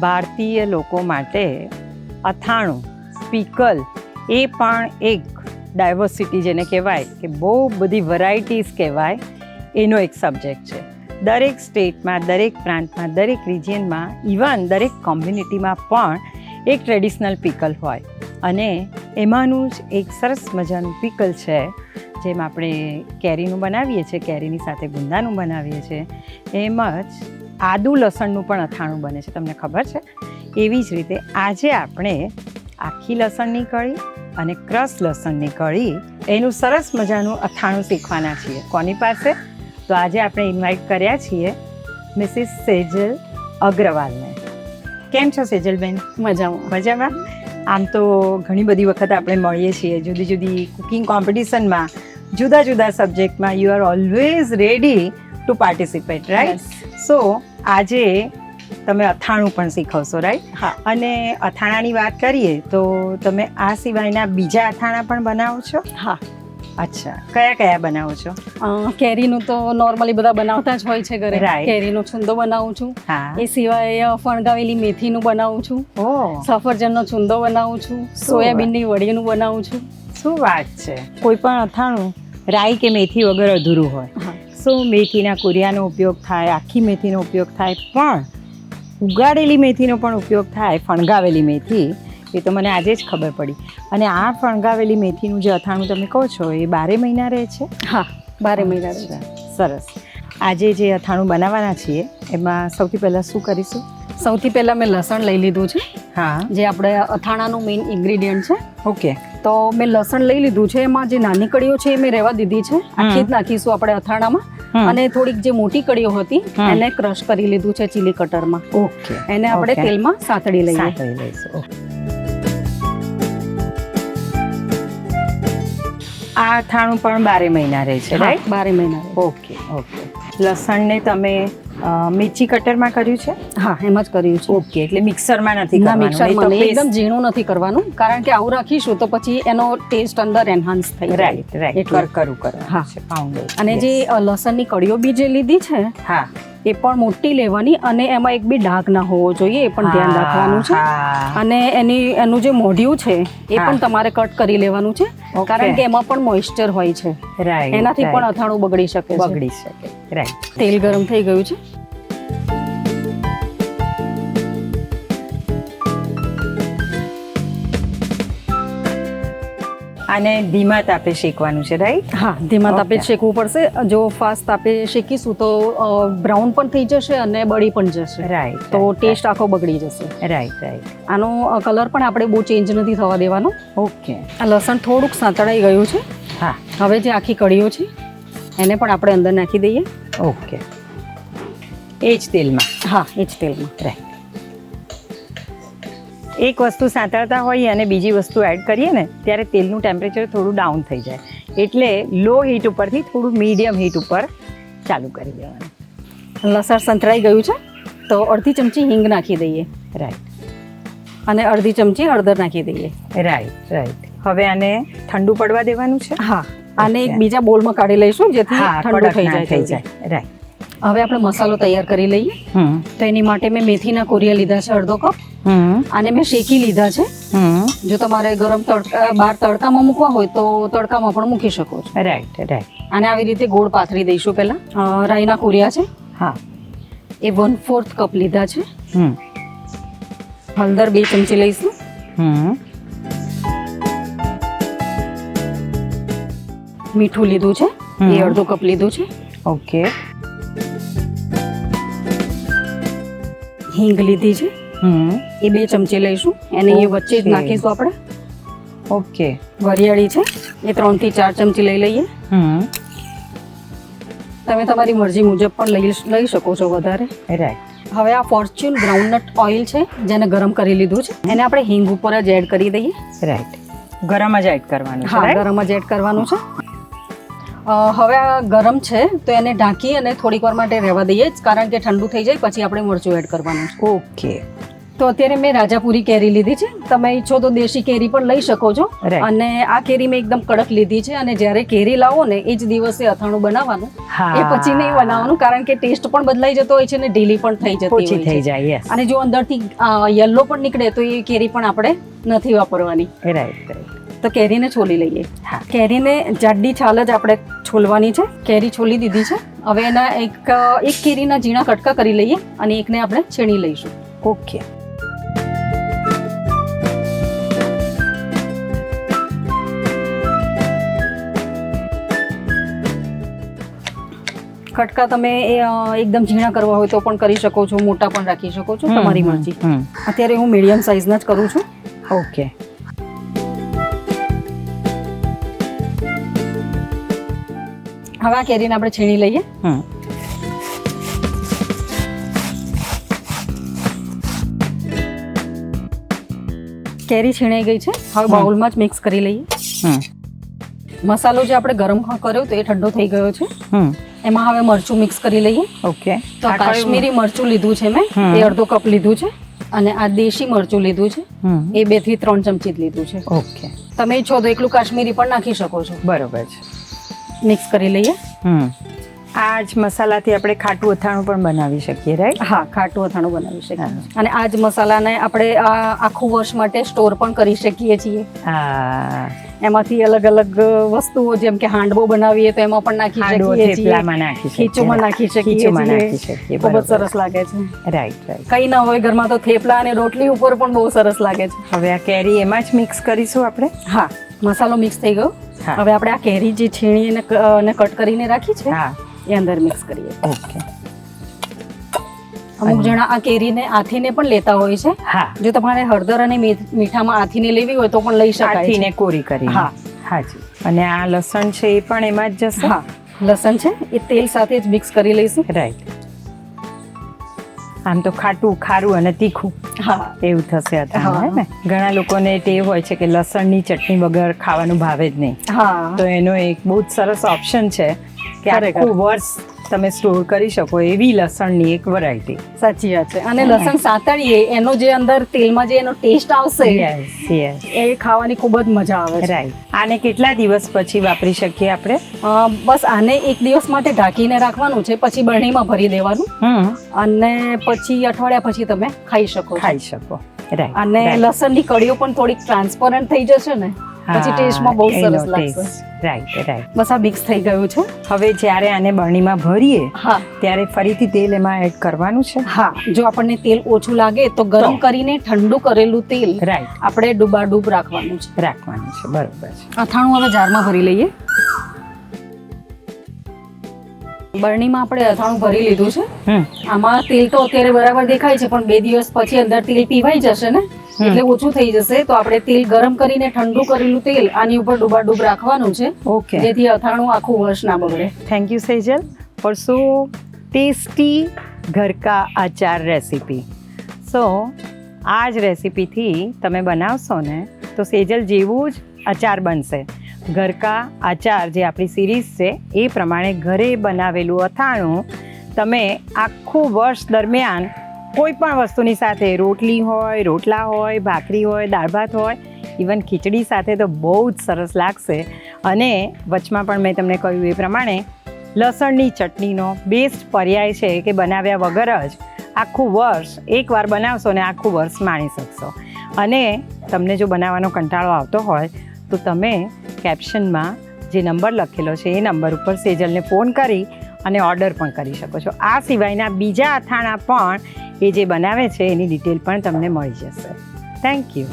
ભારતીય લોકો માટે અથાણું પીકલ એ પણ એક ડાયવર્સિટી જેને કહેવાય કે બહુ બધી વરાયટીઝ કહેવાય, એનો એક સબ્જેક્ટ છે. દરેક સ્ટેટમાં દરેક પ્રાંતમાં, દરેક રિજિયનમાં ઇવન દરેક કોમ્યુનિટીમાં પણ એક ટ્રેડિશનલ પીકલ હોય. અને એમાંનું જ એક સરસ મજાનું પીકલ છે, જેમ આપણે કેરીનું બનાવીએ છીએ, કેરીની સાથે ગુંદાનું બનાવીએ છીએ, એમ જ આદુ લસણનું પણ અથાણું બને છે તમને ખબર છે? એવી જ રીતે આજે આપણે આખી લસણની કળી અને ક્રસ લસણની કળી એનું સરસ મજાનું અથાણું શીખવાના છીએ. કોની પાસે? તો આજે આપણે ઇન્વાઇટ કર્યા છીએ મિસિસ સેજલ અગ્રવાલને. કેમ છો સેજલબેન? મજામાં. મજામાં? આમ તો ઘણી બધી વખત આપણે મળીએ છીએ જુદી જુદી કુકિંગ કોમ્પિટિશનમાં જુદા જુદા સબ્જેક્ટમાં you are always ready to participate right so આજે તમે અથાણું પણ શીખવશો રાઈટ હા. અને અથાણાની વાત કરીએ તો તમે આ સિવાયના બીજા અથાણા પણ બનાવો છો? હા. અચ્છા. કયા કયા બનાવો છો? કેરીનું તો નોર્મલી બધા બનાવતા જ હોય છે ઘરે. કેરીનો છુંદો બનાવું છું. હા. એ સિવાય ફણગાવેલી મેથીનું બનાવું છું. સફરજનનો છુંદો બનાવું છું. સોયાબીનની વડીનું બનાવું છું. શું વાત છે? કોઈ પણ અથાણું રાઈ કે મેથી વગર અધૂરું હોય. સો મેથીના કુરિયાનો ઉપયોગ થાય આખી મેથીનો ઉપયોગ થાય પણ ઉગાડેલી મેથીનો પણ ઉપયોગ થાય ફણગાવેલી મેથી એ તો મને આજે જ ખબર પડી. અને આ ફણગાવેલી મેથીનું જે અથાણું તમે કહો છો એ બારે મહિના રહે છે? હા બારે મહિના રહે છે. સરસ. આજે જે અથાણું બનાવવાના છીએ એમાં સૌથી પહેલાં શું કરીશું? સૌથી પહેલાં મેં લસણ લઈ લીધું છે. હા. જે આપણે અથાણાનું મેઇન ઇન્ગ્રીડિયન્ટ છે. ઓકે. તો મેં લસણ લઈ લીધું છે. એમાં જે નાની કળીઓ છે એ મેં રહેવા દીધી છે. આખી જ નાખીશું આપણે અથાણામાં. અને થોડીક જે મોટી કળીઓ હતી એને ક્રશ કરી લીધું છે ચીલી કટરમાં. ઓકે. એને આપણે તેલમાં સાતડી લઈએ. સાતડી લઈશું. આ અથાણું પણ બારે મહિના રહે છે રાઈટ બારે મહિના. Okay okay. લસણને તમે મિર્ચી કટરમાં કર્યું છે? હા એમ જ કર્યું છે. ઓકે એટલે મિક્સરમાં નથી કરવાનું. મિક્સરમાં એકદમ ઝીણું નથી કરવાનું. કારણ કે આવું રાખીશું તો પછી એનો ટેસ્ટ અંદર એન્હાન્સ થઈ રાઈટ રાઈટ. કરકરું કરવાનું હા. અને જે લસણની કળીઓ બી જે લીધી છે હા. એ પણ મોટી લેવાની અને એમાં એક બી ડાઘ ના હોવો જોઈએ એ પણ ધ્યાન રાખવાનું છે. અને એની એનું જે મોઢિયું છે એ પણ તમારે કટ કરી લેવાનું છે કારણ કે એમાં પણ મોઇસ્ચર હોય છે. એનાથી પણ અથાણું બગડી શકે બગડી શકે. રાઈટ તેલ ગરમ થઈ ગયું છે. આને ધીમા તાપે શેકવાનું છે રાઈટ હા ધીમા તાપે શેકવું પડશે. જો ફાસ્ટ તાપે શેકીશું તો બ્રાઉન પણ થઈ જશે અને બળી પણ જશે. રાઈટ તો ટેસ્ટ આખો બગડી જશે. રાઈટ રાઈટ આનો કલર પણ આપણે બહુ ચેન્જ નથી થવા દેવાનો. ઓકે આ લસણ થોડુંક સાંતળાઈ ગયું છે. હા. હવે જે આખી કળીઓ છે એને પણ આપણે અંદર નાખી દઈએ. ઓકે એ જ તેલમાં. હા એ જ તેલમાં. રાઈટ એક વસ્તુ સાંતળતા હોઈએ અને બીજી વસ્તુ એડ કરીએ ને ત્યારે તેલનું ટેમ્પરેચર થોડું ડાઉન થઈ જાય. એટલે લો હીટ ઉપરથી થોડું મીડિયમ હીટ ઉપર ચાલુ કરી દેવાનું. લસણ સંતળાઈ ગયું છે તો અડધી ચમચી હિંગ નાખી દઈએ. રાઈટ અને અડધી ચમચી હળદર નાખી દઈએ. રાઈટ રાઈટ હવે આને ઠંડુ પડવા દેવાનું છે? હા આને એક બીજા બોલમાં કાઢી લઈશું જેથી ઠંડુ થઈ જાય થઈ જાય. રાઈટ હવે આપણે મસાલો તૈયાર કરી લઈએ. હમ. તો એની માટે મેં મેથીના કોરિયા લીધા છે અડધો કપ. હમ. આને મેં શેકી લીધા છે. હમ. જો તમારે ગરમ તડકા બહાર તડકામાં મૂકવા હોય તો તડકામાં પણ મૂકી શકો છો. રાઈટ રાઈટ અને આવી રીતે ગોળ પાથરી દઈશું પહેલા. રાઈના કોરિયા છે. હા. એ વન ફોર્થ કપ લીધા છે. હમ. હળદર બે ચમચી લઈશું. હમ. મીઠું લીધું છે. એ અડધો કપ લીધું છે. ઓકે હિંગ લીધી છે. હમ. એ બે ચમચી લઈશું. એને એ વચ્ચે જ નાખીશું આપણે. ઓકે વરિયાળી છે. એ ત્રણથી ચાર ચમચી લઈ લઈએ. હમ. તમે તમારી મરજી મુજબ પણ લઈ લઈ શકો છો વધારે. રાઈટ હવે આ ફોર્ચ્યુન ગ્રાઉન્ડનટ ઓઇલ છે જેને ગરમ કરી લીધું છે. એને આપણે હિંગ ઉપર જ એડ કરી દઈએ. રાઈટ ગરમ જ એડ કરવાનું છે હા ગરમ જ એડ કરવાનું છે. હવે આ ગરમ છે તો એને ઢાંકી અને થોડીક વાર માટે રહેવા દઈએ જ કારણ કે ઠંડુ થઈ જાય પછી આપણે મરચું એડ કરવાનું છે. ઓકે તો અત્યારે મેં રાજાપુરી કેરી લીધી છે. તમે ઈચ્છો તો દેશી કેરી પણ લઈ શકો છો. અને આ કેરી મેં એકદમ કડક લીધી છે અને જ્યારે કેરી લાવો ને એ જ દિવસે અથાણું બનાવવાનું. એ પછી નહીં બનાવવાનું કારણ કે ટેસ્ટ પણ બદલાઈ જતો હોય છે અને ઢીલી પણ થઈ જતી હોય થઈ જાય અને જો અંદરથી યલો પણ નીકળે તો એ કેરી પણ આપણે નથી વાપરવાની. રાઈટ રાઈટ તો કેરીને છોલી લઈએ. હા. કેરીને જાડી છાલ જ આપણે છોલવાની છે. કેરી છોલી દીધી છે. હવે એના એક એક કેરીના ઝીણા કટકા કરી લઈએ અને એકને આપણે છીણી લઈશું. ઓકે. કટકા તમે એકદમ ઝીણા કરવા હોય તો પણ કરી શકો છો મોટા પણ રાખી શકો છો તમારી મરજી. અત્યારે હું મીડિયમ સાઈઝના જ કરું છું. ઓકે. હવે આ કેરીને આપણે છીણી લઈએ. હમ. કેરી છીણાઈ ગઈ છે. હવે બાઉલમાં જ મિક્સ કરી લઈએ. મસાલો જે આપણે ગરમ કર્યો તો એ ઠંડો થઈ ગયો છે. હમ. એમાં હવે મરચું મિક્સ કરી લઈએ. ઓકે. તો કાશ્મીરી મરચું લીધું છે મેં. એ અડધો કપ લીધું છે. અને આ દેશી મરચું લીધું છે. હમ. એ બેથી ત્રણ ચમચી જ લીધું છે. ઓકે. તમે ઈચ્છો તો એકલું કાશ્મીરી પણ નાખી શકો છો. બરોબર છે. મિક્સ કરી લઈએ. આ જ મસાલાથી આપણે ખાટું અથાણું પણ બનાવી શકીએ રાઈટ હા ખાટું અથાણું બનાવી શકીએ. અને આ જ મસાલાને આપણે આ આખું વર્ષ માટે સ્ટોર પણ કરી શકીએ છીએ. એમાંથી અલગ અલગ વસ્તુઓ જેમ કે હાંડવો બનાવીએ તો એમાં પણ નાખી શકીએ છીએ. થેપલામાં નાખી શકીએ. ખીચુમાં નાખી શકીએ છીએ. ખૂબ જ સરસ લાગે છે. રાઈટ રાઈટ કઈ ના હોય ઘરમાં તો થેપલા અને રોટલી ઉપર પણ બહુ સરસ લાગે છે. હવે આ કેરી એમાં જ મિક્સ કરીશું આપણે? હા. મસાલો મિક્સ થઈ ગયો. હા. હવે આપણે આ કેરી જે છીણીને ક- અને કટ કરીને રાખી છે હા. એ અંદર મિક્સ કરીએ. ઓકે. અમુક જણા આ કેરીને આથીને પણ લેતા હોય છે. હા. જો તમારે હળદર અને મીઠામાં આથીને લેવી હોય તો પણ લઈ શકાય આથીને કોરી કરી હા. હાજી અને આ લસણ છે એ પણ એમાં જ જશે? હા. લસણ છે એ તેલ સાથે જ મિક્સ કરી લઈશું. રાઈટ આમ તો ખાટું ખારું અને તીખું. એવું થશે અથાણું ને? ઘણા લોકોને ટેવ હોય છે કે લસણની ચટણી વગર ખાવાનું ભાવે જ નહીં. હા. તો એનો એક બહુ જ સરસ ઓપ્શન છે કે આખું વર્ષ તમે સ્ટોર કરી શકો એવી લસણની એક વેરાયટી સાચી વાત છે. અને લસણ સાતળીએ એનો જે અંદર તેલમાં જે એનો ટેસ્ટ આવશે યસ યસ એ ખાવાની ખૂબ જ મજા આવે છે. રાઈટ આને કેટલા દિવસ પછી વાપરી શકીએ આપણે? બસ આને એક દિવસ માટે ઢાંકીને રાખવાનું છે પછી બરણીમાં ભરી દેવાનું. અને પછી અઠવાડિયા પછી તમે ખાઈ શકો ખાઈ શકો. રાઈટ અને લસણની કળીઓ પણ થોડીક ટ્રાન્સપરન્ટ થઈ જશે ને પછી ટેસ્ટમાં બહુ સરસ લાગશે. રાઈટ રાઈટ બસ આ મિક્સ થઈ ગયું છે. હવે જ્યારે આને બરણીમાં ભરીએ ત્યારે ફરીથી તેલ એમાં એડ કરવાનું છે. હા જો આપણને તેલ ઓછું લાગે તો ગરમ કરીને ઠંડુ કરેલું તેલ રાઈટ આપણે ડૂબાડૂબ રાખવાનું છે. રાખવાનું છે બરોબર છે. અથાણું હવે જારમાં ભરી લઈએ. બરણીમાં આપણે અથાણું ભરી લીધું છે. આમાં તેલ તો અત્યારે બરાબર દેખાય છે પણ બે દિવસ પછી અંદર તેલ પીવાઈ જશે ને? એટલે ઓછું થઈ જશે. તો આપણે તેલ ગરમ કરીને ઠંડુ કરેલું તેલ આની ઉપર ડૂબાડૂબ રાખવાનું છે. ઓકે. જેથી અથાણું આખું વર્ષ ના બગડે. Thank you Sejal for so tasty ઘર કા આચાર રેસીપી સો આ જ રેસીપીથી તમે બનાવશો ને તો સેજલ જેવું જ અચાર બનશે. ઘર કા આચાર જે આપણી સિરીઝ છે એ પ્રમાણે ઘરે બનાવેલું અથાણું તમે આખું વર્ષ દરમિયાન કોઈ પણ વસ્તુની સાથે, રોટલી હોય, રોટલા હોય, ભાખરી હોય, દાળ ભાત હોય ઇવન ખીચડી સાથે તો બહુ જ સરસ લાગશે. અને વચમાં પણ મેં તમને કહ્યું એ પ્રમાણે, લસણની ચટણીનો બેસ્ટ પર્યાય છે કે બનાવ્યા વગર જ આખું વર્ષ, એકવાર બનાવશો ને આખું વર્ષ માણી શકશો. અને તમને જો બનાવવાનો કંટાળો આવતો હોય, તો તમે કેપ્શનમાં જે નંબર લખેલો છે, એ નંબર ઉપર સેજલને ફોન કરી અને ઓર્ડર પણ કરી શકો છો. આ સિવાયના બીજા અથાણા પણ એ જે બનાવે છે એની ડિટેલ પણ તમને મળી જશે. Thank you